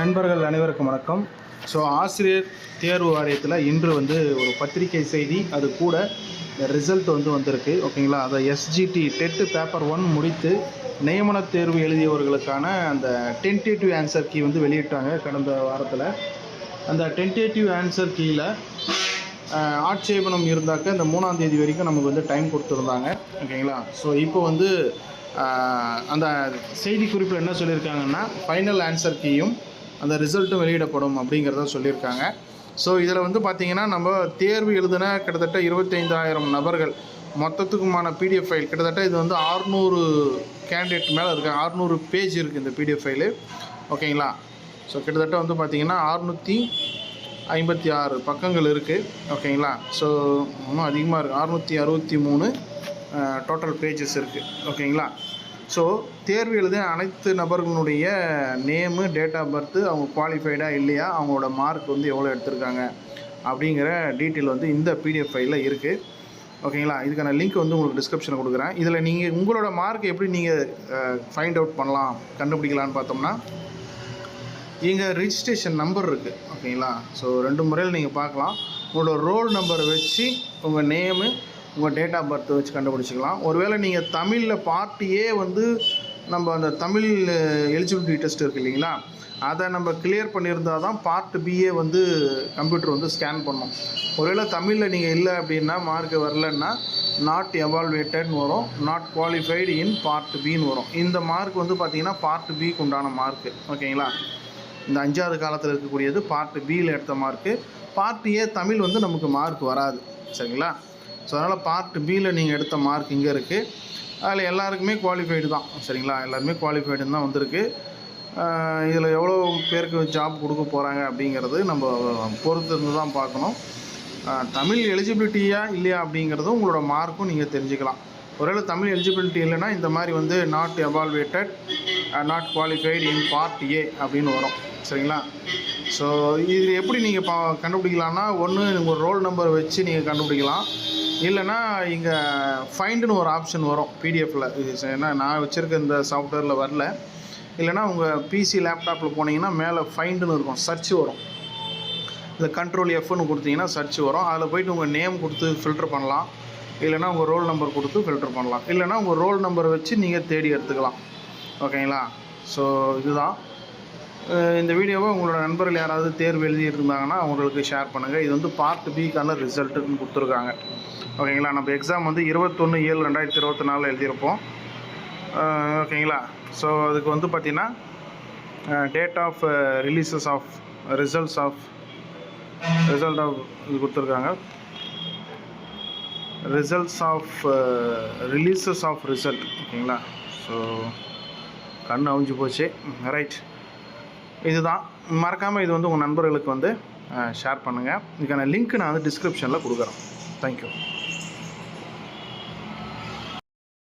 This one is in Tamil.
நண்பர்கள் அனைவருக்கும் வணக்கம். ஸோ ஆசிரியர் தேர்வு வாரியத்தில் இன்று வந்து ஒரு பத்திரிகை செய்தி அது கூட ரிசல்ட் வந்து வந்திருக்கு. ஓகேங்களா அதை எஸ்ஜிடி டெட்டு பேப்பர் ஒன் முடித்து நியமன தேர்வு எழுதியவர்களுக்கான அந்த டென்டேட்டிவ் ஆன்சர் கீ வந்து வெளியிட்டாங்க கடந்த வாரத்தில். அந்த டென்டேட்டிவ் ஆன்சர் கீயில் ஆட்சேபனம் இருந்தாக்க இந்த மூணாம் தேதி வரைக்கும் நமக்கு வந்து டைம் கொடுத்துருந்தாங்க. ஓகேங்களா ஸோ இப்போ வந்து அந்த செய்தி குறிப்பில் என்ன சொல்லியிருக்காங்கன்னா ஃபைனல் ஆன்சர் கீயும் அந்த ரிசல்ட்டும் வெளியிடப்படும் அப்படிங்கிறத சொல்லியிருக்காங்க. ஸோ இதில் வந்து பார்த்திங்கன்னா நம்ம தேர்வு எழுதின கிட்டத்தட்ட இருபத்தைந்தாயிரம் நபர்கள் மொத்தத்துக்குமான பிடிஎஃப் ஃபைல் கிட்டத்தட்ட இது வந்து ஆறுநூறு கேண்டிடேட் மேலே இருக்குது ஆறுநூறு பேஜ் இருக்குது இந்த பிடிஎஃப் ஃபைலு ஓகேங்களா? ஸோ கிட்டத்தட்ட வந்து பார்த்திங்கன்னா அறுநூற்றி ஐம்பத்தி ஆறு பக்கங்கள் இருக்குது ஓகேங்களா? ஸோ இன்னும் அதிகமாக இருக்குது அறுநூற்றி அறுபத்தி மூணு டோட்டல் பேஜஸ் இருக்குது ஓகேங்களா? ஸோ தேர்வு எழுதிய அனைத்து நபர்களுடைய நேமு டேட் ஆஃப் பர்த்து அவங்க குவாலிஃபைடாக இல்லையா? அவங்களோட மார்க் வந்து எவ்வளோ எடுத்திருக்காங்க? அப்படிங்கிற டீட்டெயில் வந்து இந்த பிடிஎஃப் ஃபைலில் இருக்குது ஓகேங்களா இதுக்கான லிங்க் வந்து உங்களுக்கு டிஸ்கிரிப்ஷனில் கொடுக்குறேன். இதில் நீங்கள் உங்களோட மார்க் எப்படி நீங்கள் ஃபைண்ட் அவுட் பண்ணலாம் கண்டுபிடிக்கலான்னு பார்த்தோம்னா இங்கே ரிஜிஸ்ட்ரேஷன் நம்பர் இருக்குது ஓகேங்களா ஸோ ரெண்டு முறையில் நீங்கள் பார்க்கலாம். உங்களோட ரோல் நம்பரை வச்சு உங்கள் நேமு உங்கள் டேட் ஆஃப் பர்த் வச்சு கண்டுபிடிச்சிக்கலாம். ஒருவேளை நீங்கள் தமிழில் பார்ட்டியே வந்து நம்ம அந்த தமிழ் எலிஜிபிலிட்டி டெஸ்ட் இருக்குது இல்லைங்களா? அதை நம்ம கிளியர் பண்ணியிருந்தால் தான் பார்ட் பிஏ வந்து கம்ப்யூட்டர் வந்து ஸ்கேன் பண்ணும். ஒருவேளை தமிழில் நீங்கள் இல்லை அப்படின்னா மார்க் வரலன்னா நாட் எவால்வேட்டட்னு வரும். நாட் குவாலிஃபைடு இன் பார்ட் பின்னு வரும். இந்த மார்க் வந்து பார்த்தீங்கன்னா பார்ட் பிக்கு உண்டான மார்க்கு ஓகேங்களா? இந்த அஞ்சாவது காலத்தில் இருக்கக்கூடியது பார்ட் பியில் எடுத்த மார்க்கு பார்ட் ஏ தமிழ் வந்து நமக்கு மார்க் வராது. சரிங்களா? ஸோ அதனால் பார்ட் பியில் நீங்கள் எடுத்த மார்க் இங்கே இருக்குது அதில் எல்லாருக்குமே குவாலிஃபைடு தான். சரிங்களா? எல்லாருமே குவாலிஃபைடுன்னு தான் வந்திருக்கு. இதில் எவ்வளோ பேருக்கு ஜாப் கொடுக்க போகிறாங்க அப்படிங்கிறது நம்ம பொறுத்து இருந்து தான் பார்க்கணும். தமிழ் எலிஜிபிலிட்டியா இல்லையா அப்படிங்கிறதும் உங்களோட மார்க்கும் நீங்கள் தெரிஞ்சுக்கலாம். ஒருவேளை தமிழ் எலிஜிபிலிட்டி இல்லைன்னா இந்த மாதிரி வந்து not evaluated not qualified in part A அப்படின்னு வரும். சரிங்களா? ஸோ இது எப்படி நீங்கள் பா கண்டுபிடிக்கலாம்னா ஒன்று ஒரு ரோல் நம்பர் வச்சு நீங்கள் கண்டுபிடிக்கலாம். இல்லைன்னா இங்கே ஃபைண்டுன்னு ஒரு ஆப்ஷன் வரும் பிடிஎஃப்பில் இது ஏன்னா நான் வச்சுருக்க இந்த சாஃப்ட்வேரில் வரல. இல்லைன்னா உங்கள் பிசி லேப்டாப்பில் போனீங்கன்னா மேலே ஃபைண்டுன்னு இருக்கும் சர்ச் வரும். இந்த கண்ட்ரோல் எஃப்னு கொடுத்தீங்கன்னா சர்ச் வரும். அதில் போயிட்டு உங்கள் நேம் கொடுத்து ஃபில்டர் பண்ணலாம். இல்லைன்னா உங்கள் ரோல் நம்பர் கொடுத்து ஃபில்டர் பண்ணலாம். இல்லைன்னா உங்கள் ரோல் நம்பர் வச்சு நீங்கள் தேடி எடுத்துக்கலாம். ஓகேங்களா ஸோ இதுதான். இந்த வீடியோவை உங்களோட நண்பர்கள் யாராவது தேர்வு எழுதியிருந்தாங்கன்னா அவங்களுக்கு ஷேர் பண்ணுங்கள் இது வந்து பார்ட் பிக்கான ரிசல்ட்டுன்னு கொடுத்துருக்காங்க. ஓகேங்களா நம்ம எக்ஸாம் வந்து இருபத்தொன்று ஏழு ரெண்டாயிரத்தி இருபத்தி நாலில் எழுதியிருப்போம். ஓகேங்களா ஸோ அதுக்கு வந்து பார்த்திங்கன்னா date of releases of results of result of இது கொடுத்துருக்காங்க. Results of releases of result ஓகேங்களா? ஸோ கண் அவிஞ்சு போச்சு. ரைட் இதுதான். மறக்காமல் இது வந்து உங்கள் நண்பர்களுக்கு வந்து ஷேர் பண்ணுங்கள் இதுக்கான லிங்க் நான் வந்து டிஸ்கிரிப்ஷனில் கொடுக்குறேன். தேங்க்யூ